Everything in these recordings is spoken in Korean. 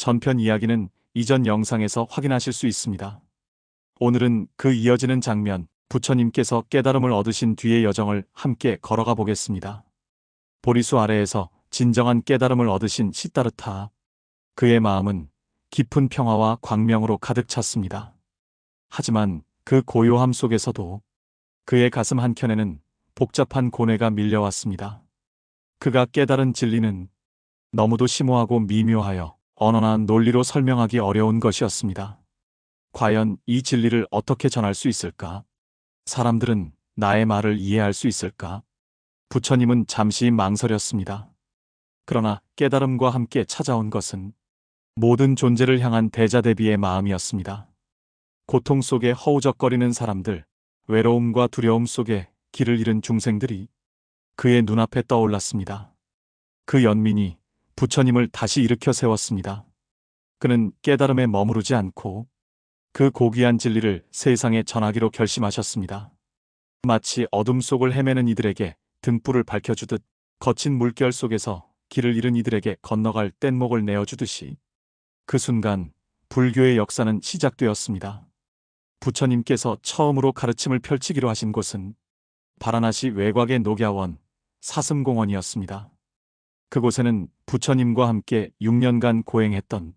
전편 이야기는 이전 영상에서 확인하실 수 있습니다. 오늘은 그 이어지는 장면, 부처님께서 깨달음을 얻으신 뒤의 여정을 함께 걸어가 보겠습니다. 보리수 아래에서 진정한 깨달음을 얻으신 시타르타. 그의 마음은 깊은 평화와 광명으로 가득 찼습니다. 하지만 그 고요함 속에서도 그의 가슴 한켠에는 복잡한 고뇌가 밀려왔습니다. 그가 깨달은 진리는 너무도 심오하고 미묘하여 언어나 논리로 설명하기 어려운 것이었습니다. 과연 이 진리를 어떻게 전할 수 있을까? 사람들은 나의 말을 이해할 수 있을까? 부처님은 잠시 망설였습니다. 그러나 깨달음과 함께 찾아온 것은 모든 존재를 향한 대자대비의 마음이었습니다. 고통 속에 허우적거리는 사람들, 외로움과 두려움 속에 길을 잃은 중생들이 그의 눈앞에 떠올랐습니다. 그 연민이 부처님을 다시 일으켜 세웠습니다. 그는 깨달음에 머무르지 않고 그 고귀한 진리를 세상에 전하기로 결심하셨습니다. 마치 어둠 속을 헤매는 이들에게 등불을 밝혀주듯 거친 물결 속에서 길을 잃은 이들에게 건너갈 뗏목을 내어주듯이 그 순간 불교의 역사는 시작되었습니다. 부처님께서 처음으로 가르침을 펼치기로 하신 곳은 바라나시 외곽의 녹야원 사슴공원이었습니다. 그곳에는 부처님과 함께 6년간 고행했던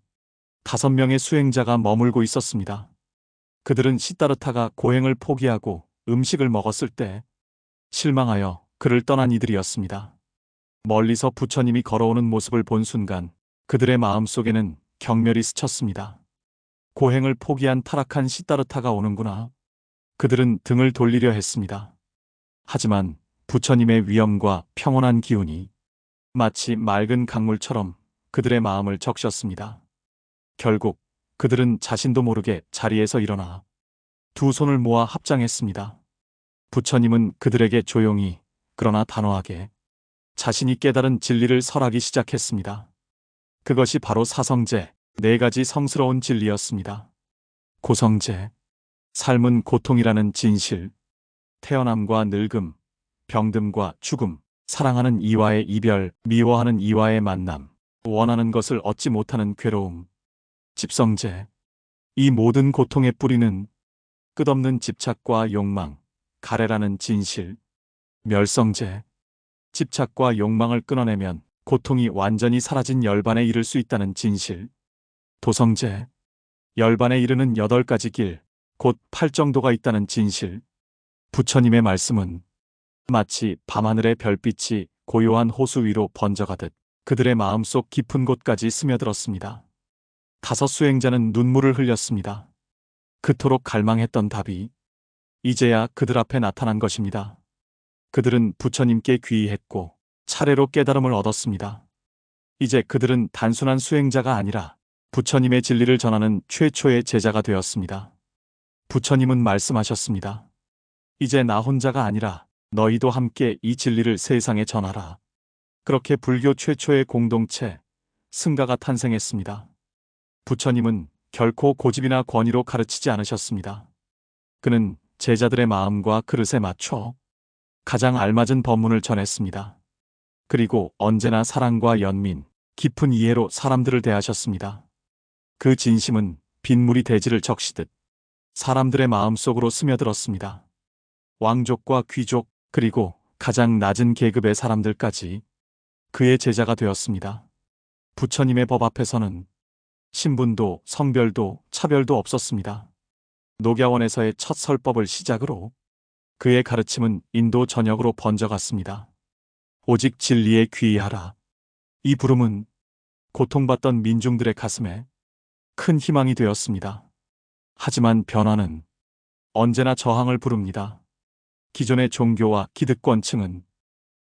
다섯 명의 수행자가 머물고 있었습니다. 그들은 시타르타가 고행을 포기하고 음식을 먹었을 때 실망하여 그를 떠난 이들이었습니다. 멀리서 부처님이 걸어오는 모습을 본 순간 그들의 마음 속에는 경멸이 스쳤습니다. 고행을 포기한 타락한 시타르타가 오는구나. 그들은 등을 돌리려 했습니다. 하지만 부처님의 위엄과 평온한 기운이 마치 맑은 강물처럼 그들의 마음을 적셨습니다. 결국 그들은 자신도 모르게 자리에서 일어나 두 손을 모아 합장했습니다. 부처님은 그들에게 조용히 그러나 단호하게 자신이 깨달은 진리를 설하기 시작했습니다. 그것이 바로 사성제, 네 가지 성스러운 진리였습니다. 고성제, 삶은 고통이라는 진실, 태어남과 늙음, 병듦과 죽음, 사랑하는 이와의 이별, 미워하는 이와의 만남, 원하는 것을 얻지 못하는 괴로움, 집성제. 이 모든 고통의 뿌리는 끝없는 집착과 욕망, 가래라는 진실, 멸성제. 집착과 욕망을 끊어내면 고통이 완전히 사라진 열반에 이를 수 있다는 진실. 도성제. 열반에 이르는 여덟 가지 길, 곧 팔정도가 있다는 진실. 부처님의 말씀은 마치 밤하늘의 별빛이 고요한 호수 위로 번져가듯 그들의 마음속 깊은 곳까지 스며들었습니다. 다섯 수행자는 눈물을 흘렸습니다. 그토록 갈망했던 답이 이제야 그들 앞에 나타난 것입니다. 그들은 부처님께 귀의했고 차례로 깨달음을 얻었습니다. 이제 그들은 단순한 수행자가 아니라 부처님의 진리를 전하는 최초의 제자가 되었습니다. 부처님은 말씀하셨습니다. 이제 나 혼자가 아니라 너희도 함께 이 진리를 세상에 전하라. 그렇게 불교 최초의 공동체, 승가가 탄생했습니다. 부처님은 결코 고집이나 권위로 가르치지 않으셨습니다. 그는 제자들의 마음과 그릇에 맞춰 가장 알맞은 법문을 전했습니다. 그리고 언제나 사랑과 연민, 깊은 이해로 사람들을 대하셨습니다. 그 진심은 빗물이 대지를 적시듯 사람들의 마음 속으로 스며들었습니다. 왕족과 귀족, 그리고 가장 낮은 계급의 사람들까지 그의 제자가 되었습니다. 부처님의 법 앞에서는 신분도 성별도 차별도 없었습니다. 녹야원에서의 첫 설법을 시작으로 그의 가르침은 인도 전역으로 번져갔습니다. 오직 진리에 귀의하라. 이 부름은 고통받던 민중들의 가슴에 큰 희망이 되었습니다. 하지만 변화는 언제나 저항을 부릅니다. 기존의 종교와 기득권층은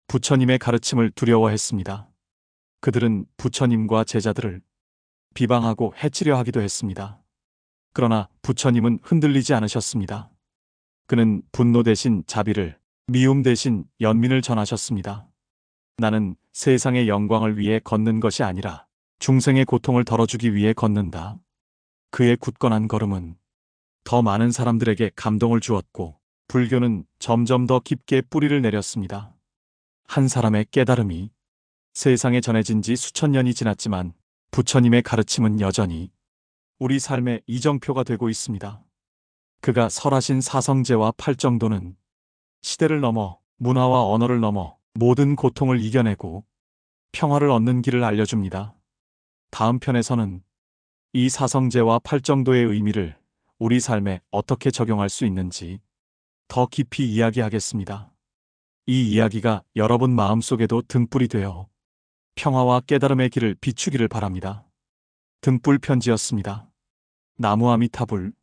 부처님의 가르침을 두려워했습니다. 그들은 부처님과 제자들을 비방하고 해치려 하기도 했습니다. 그러나 부처님은 흔들리지 않으셨습니다. 그는 분노 대신 자비를, 미움 대신 연민을 전하셨습니다. 나는 세상의 영광을 위해 걷는 것이 아니라 중생의 고통을 덜어주기 위해 걷는다. 그의 굳건한 걸음은 더 많은 사람들에게 감동을 주었고 불교는 점점 더 깊게 뿌리를 내렸습니다. 한 사람의 깨달음이 세상에 전해진 지 수천 년이 지났지만 부처님의 가르침은 여전히 우리 삶의 이정표가 되고 있습니다. 그가 설하신 사성제와 팔정도는 시대를 넘어 문화와 언어를 넘어 모든 고통을 이겨내고 평화를 얻는 길을 알려줍니다. 다음 편에서는 이 사성제와 팔정도의 의미를 우리 삶에 어떻게 적용할 수 있는지 더 깊이 이야기하겠습니다. 이 이야기가 여러분 마음속에도 등불이 되어 평화와 깨달음의 길을 비추기를 바랍니다. 등불 편지였습니다. 나무 아미타불